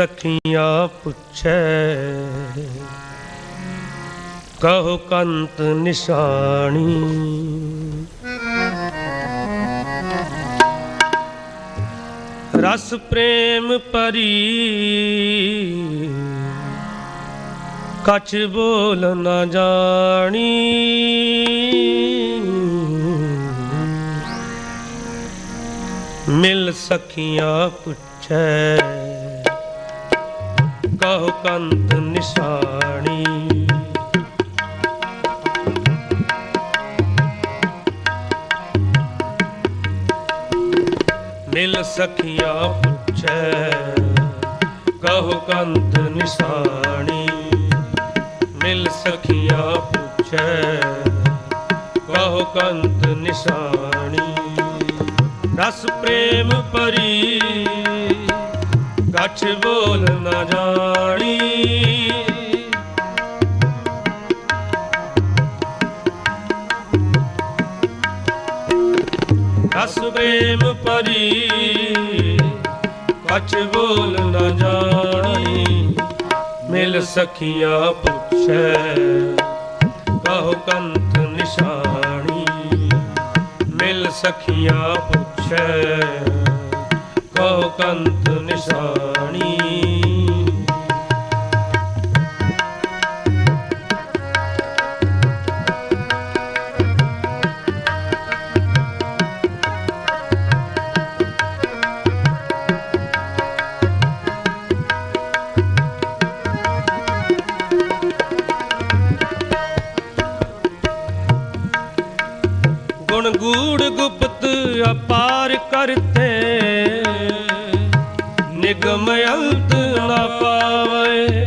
ਸਖੀਆਂ ਪੁੱਛੈ। ਕਹੋ ਕੰਤ ਨਿਸ਼ਾਨੀ। ਰਸ ਪ੍ਰੇਮ ਪਰੀ। ਕਛ ਬੋਲ ਨਾ ਜਾਣੀ। ਮਿਲ ਸਖੀਆਂ ਪੁੱਛੈ। ਕਹੋ ਕੰਤ ਨਿਸ਼ਾਨੀ। ਮਿਲ ਸਖੀਆਂ ਪੁੱਛੈ, ਕਹੋ ਕੰਤ ਨਿਸ਼ਾਨੀ। ਮਿਲ ਸਖੀਆਂ ਪੁੱਛੈ, ਕਹੋ ਕੰਤ ਨਿਸ਼ਾਨੀ। ਰਸ ਪ੍ਰੇਮ ਪਰੀ ਗੱਛ ਬੋਲ ਨਾ ਜਾਣੀ। ਰਸ ਪ੍ਰੇਮ ਪਰੀ ਕੱਛ ਬੋਲ ਨਾ ਜਾਣੀ। ਮਿਲ ਸਖੀਆਂ ਪੁੱਛੈ, ਕਹੋ ਕੰਤ ਨਿਸ਼ਾਨੀ। ਮਿਲ ਸਖੀਆਂ ਪੁੱਛੈ, ਕਹੋ ਕੰਤ ਨਿਸ਼ਾਨੀ ਅੰਤ ਨਾ ਪਾਵੇ।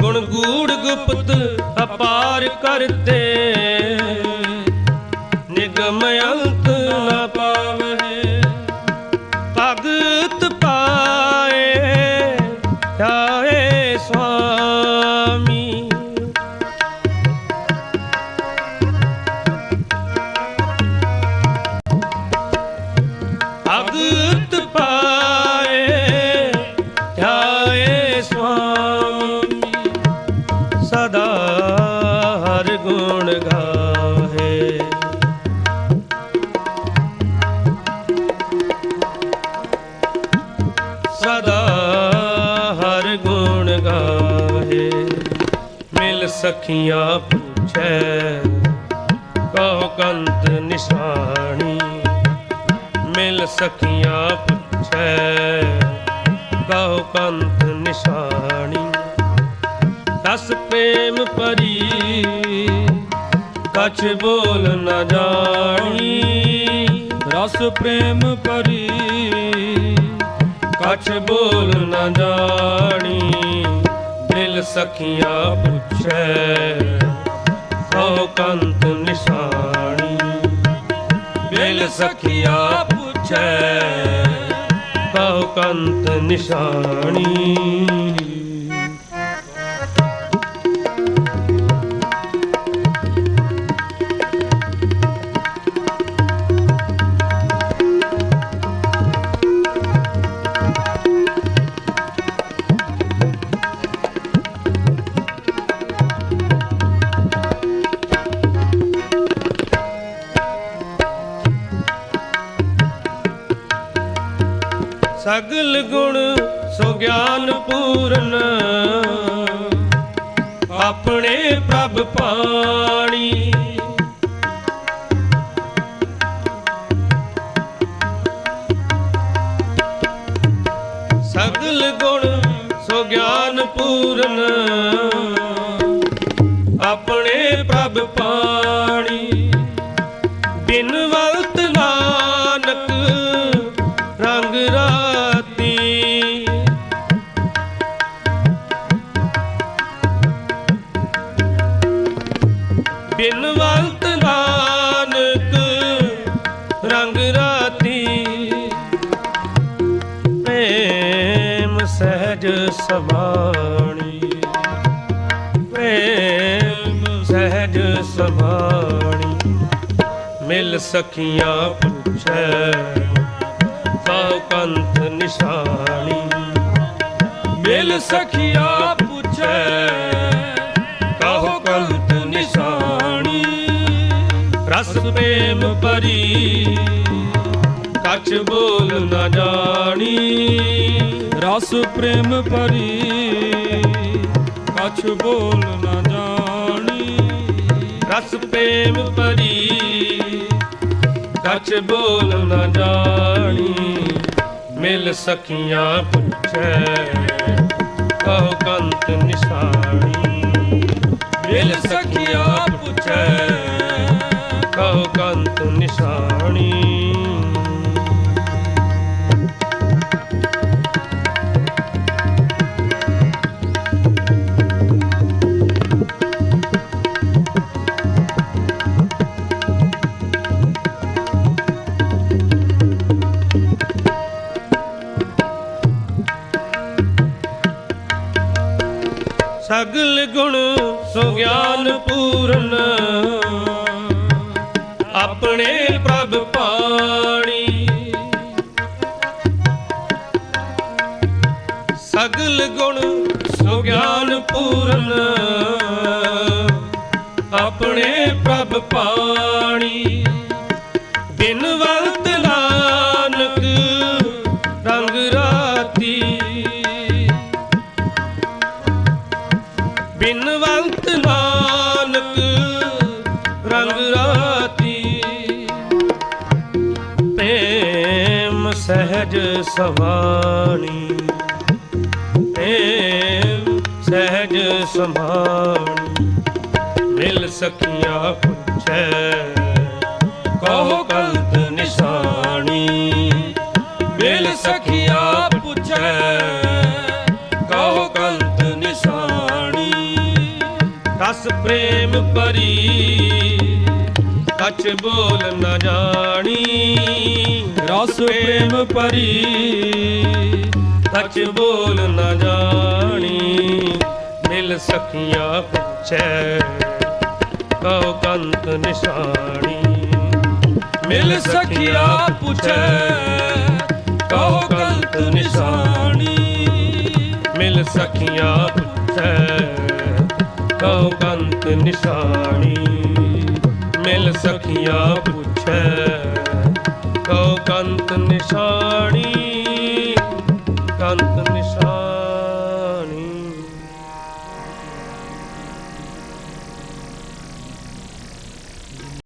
ਗੁਣ ਗੂੜ ਗੁਪਤ ਅਪਾਰ ਕਰਤੇ। ਨਿਗਮ ਅੰਤ ਨਾ ਸਖੀਆਂ ਪੁੱਛੈ ਕਹੋ ਕੰਤ ਨਿਸ਼ਾਨੀ। ਮਿਲ ਸਖੀਆਂ ਪੁੱਛੈ ਕਹੋ ਕੰਤ ਨਿਸ਼ਾਨੀ। ਦਸ ਪ੍ਰੇਮ ਪਰੀ, ਕਛ ਬੋਲ ਨਾ ਜਾਣੀ। ਰਸ ਪ੍ਰੇਮ ਪਰੀ, ਕਛ ਬੋਲ ਨਾ ਜਾਣੀ। ਸਖੀਆਂ ਪੁੱਛੈ ਕਹੋ ਕੰਤ ਨਿਸ਼ਾਨੀ। ਬਿਲ ਸਖੀਆਂ ਪੁੱਛੈ ਕਹੋ ਕੰਤ ਨਿਸ਼ਾਨੀ। ਸਗਲ ਗੁਣ ਸੋ ਗਿਆਨ ਪੂਰਨ। ਆਪਣੇ ਪ੍ਰਭ ਪਾਣੀ। ਸਗਲ ਗੁਣ ਸੋ ਗਿਆਨ ਪੂਰਨ। ਆਪਣੇ ਪ੍ਰਭ ਪਾਣੀ। ਬਿਨ ਵਲਤ ਰੰਗ ਰਾਤੀ ਪ੍ਰੇਮ ਸਹਿਜ ਸਮਾਣੀ ਪ੍ਰੇਮ ਸਹਿਜ ਸਬਾਣੀ। ਮਿਲ ਸਖੀਆਂ ਪੁੱਛੈ ਕਉ ਕੰਤ ਨਿਸ਼ਾਨੀ। ਮਿਲ ਸਖੀਆਂ ਪੁੱਛੈ ਰਸ ਪ੍ਰੇਮ ਪਰੀ ਕਛ ਬੋਲ ਨਾ ਜਾਣੀ। ਰਸ ਪ੍ਰੇਮ ਪਰੀ ਕਛ ਬੋਲ ਨਾ ਜਾਣੀ। ਰਸ ਪ੍ਰੇਮ ਪਰੀ ਕਛ ਬੋਲ ਨਾ ਜਾਣੀ। ਮਿਲ ਸਖੀਆਂ ਪੁੱਛੈ, ਕਹੋ ਕੰਤ ਨਿਸ਼ਾਨੀ ਮਿਲ ਸਖੀਆ ਪੁੱਛੈ। ਕਹੋ ਨਿਸ਼ਾਨੀ। ਸਗਲ ਗੁਣ ਸੋ ਗਿਆਨ ਪੂਰਨ। ਆਪਣੇ ਪ੍ਰਭ ਪਾਣੀ। ਸਗਲ ਗੁਣ ਸੋ ਪੂਰਨ ਆਪਣੇ ਪ੍ਰਭ ਪਾਣੀ। ਸਹਿਜ ਸਵਾਣੀ। ਪ੍ਰੇਮ ਸਹਿਜ ਸਮਾਣੀ। ਮਿਲ ਸਖੀਆਂ ਪੁੱਛੈ, ਕਹੋ ਕੰਤ ਨਿਸ਼ਾਨੀ ਮਿਲ ਸਖੀਆ ਪੁੱਛੈ, ਕਹੋ ਕੰਤ ਨਿਸ਼ਾਨੀ ਰਸ ਪ੍ਰੇਮ ਭਰੀ ਕਛ ਬੋਲ ਨਾ ਜਾਣੀ। ਰਸ ਪ੍ਰੇਮ ਭਰੀ ਕਛ ਬੋਲ ਨਾ ਜਾਣੀ, ਮਿਲ ਸਖੀਆਂ ਪੁੱਛੈ, ਕਉ ਕੰਤ ਨਿਸ਼ਾਨੀ ਮਿਲ ਸਖੀਆ ਪੁੱਛੈ ਕਹੋ ਕੰਤ ਨਿਸ਼ਾਨੀ ਮਿਲ ਸਖੀਆਂ ਪੁੱਛੈ, ਕਉ ਕੰਤ ਨਿਸ਼ਾਨੀ ਮਿਲ ਸਖੀਆਂ ਪੁੱਛੈ ਕਉ ਕੰਤ ਨਿਸ਼ਾਨੀ